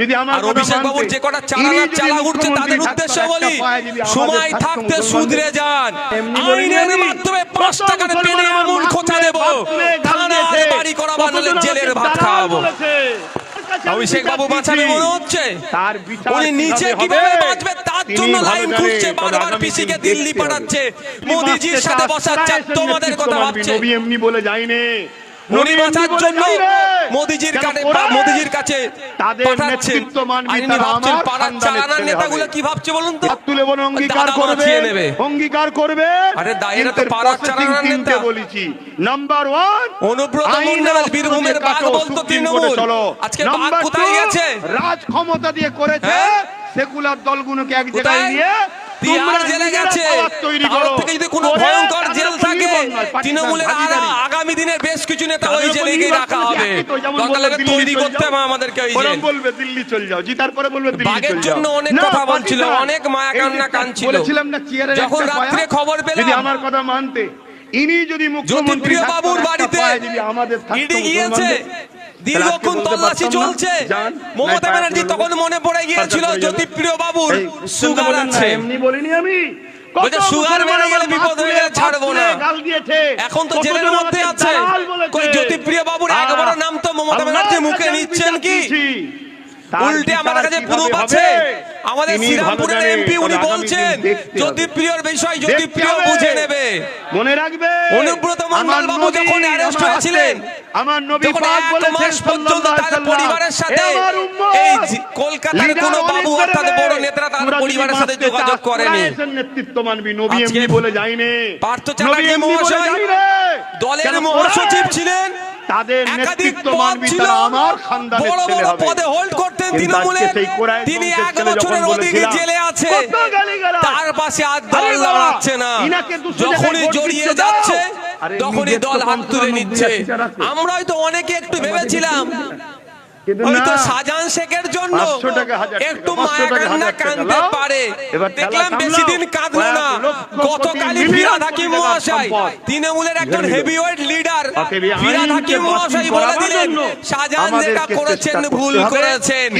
যদি আমার অভিষেক বাবুর যে কটা চালানার চালা উঠছে তাদের উদ্দেশ্যে বলি সময় থাকতে সুধরে যান। আইনের মাধ্যমে পাঁচ টাকার পেলে এমন খোঁচা দেব। থানার বাড়ি নাহলে কতজন জেলের ভাত খাওয়াবো। অভিষেক বাবু বাঁচাবে মনে হচ্ছে? তার উনি নিচে কীভাবে বাঁচবে? তার জন্য লাইন খুঁজছে বারবার পিসিকে দিল্লি পাঠাচ্ছে। মোদিজির সাথে বসাচ্ছে তোমাদের কথা ভাবছে। এমনি বলে যায়নি বাঁচার জন্য মোদিজির কাছে মোদিজির কাছে তাদের পাঠাচ্ছেন। নেতৃত্ব মানবি, আর ইনি তারা ভাবছেন পাড়ার চালানার নেতাগুলো কি ভাবছে বলুন তো? তুলে বলে অঙ্গীকার করবে অঙ্গীকার করবে। আরে দায়েরা তো পাড়ার processing নেতা। বলেছি। নাম্বার ওয়ান অনুব্রত মণ্ডল বীরভূমের বাঘ বলতো তৃণমূল। আজকে বাঘ কোথায় গেছে? রাজ ক্ষমতা দিয়ে করেছে। হ্যাঁ? সেকুলার দলগুলোকে এক জায়গায় নিয়ে তিহার জেলে গেছে। তৈরি করো। থেকে যদি কোনো ভয়ঙ্কর জেল থাকে নির্মম নয়, পাকিস্তান তৃণমূলের আগামী দিনে নেতা ওই জেলে নির্ভর রাখা হবে। একই তো, যেমন দরকার লাগে তৈরি করতে হবে আমাদেরকে ওই জেল বলবে দিল্লি চলে যাও জিতার পরে বলবে দিল্লি বাঘের জন্য অনেক কথা বলছিল, অনেক মায়া কান্না কাঁদছিল। বলেছিলাম না চেয়ারের যখন রাত্রে খবর পেলাম, যদি আমার কথা মানতে ইনি যদি মুখ্যমন্ত্রী বাবুর বাড়িতে আমাদের ইডি গিয়েছে দীর্ঘক্ষণ তল্লাশি চলছে। মমতা ব্যানার্জি তখন মনে পড়ে গিয়েছিল। জ্যোতিপ্রিয় বাবুর সুগার আছে। এমনি বলিনি আমি। সুগার গেলে বিপদ হয়ে ছাড়বো না। এখন তো জেলের মধ্যে আছে। মুখে নিচ্ছেন কি? উল্টে আমার কাছে প্রুফ আছে। আমাদের শ্রীরামপুরের এমপি উনি বলছেন হবে। জ্যোতিপ্রিয়র বিষয় দেখতে জ্যোতিপ্রিয় বুঝে নেবে। মনে রাখবে অনুব্রত মণ্ডল বাবু যখন আমার হয়েছিলেন, আমার নবী পাক বলেছেন পর্যন্ত তার পরিবারের সাথে এই কলকাতার কোনো বাবু অর্থাৎ বেড়ে। নেতারা তার পরিবারের সাথে যোগাযোগ করেনি। নেতৃত্ব মানবি নবী এমনি বলে যায়নি। পার্থ চ্যাটার্জি মহাশয় দলের মহাসচিব ছিলেন? তাদের নেতৃত্ব মানবি তারা আমার খানদানের ছেলে হবে। পদে হোল্ড করতেন কিন্তু তৃণমূলে আজকে সেই কোরআন তিনি এক বছরের অধিক জেলে আছে। তার পাশে আর আরে দল দাঁড়াচ্ছে না। যখনই জড়িয়ে যাচ্ছে তখনই তো দল হাত তুলে নিচ্ছে। বিরাশিটা আছে। আমরা হয়তো অনেকে একটু ভেবেছিলাম হয়তো না, শেখের জন্য 500 টাকা, 1000 টাকা, একটু মায়া কান্না 1000 টাকা কানতে লাও। পারে। দেখলাম বেশি দিন কাঁদলো না। গতকালই ফিরাদ হাকিম মহাশয় তৃণমূলের একজন। হেভিওয়েট লিডার ফিরাদ হাকিম মহাশয় বলে দিলেন যেটা করেছেন ভুল করেছেন।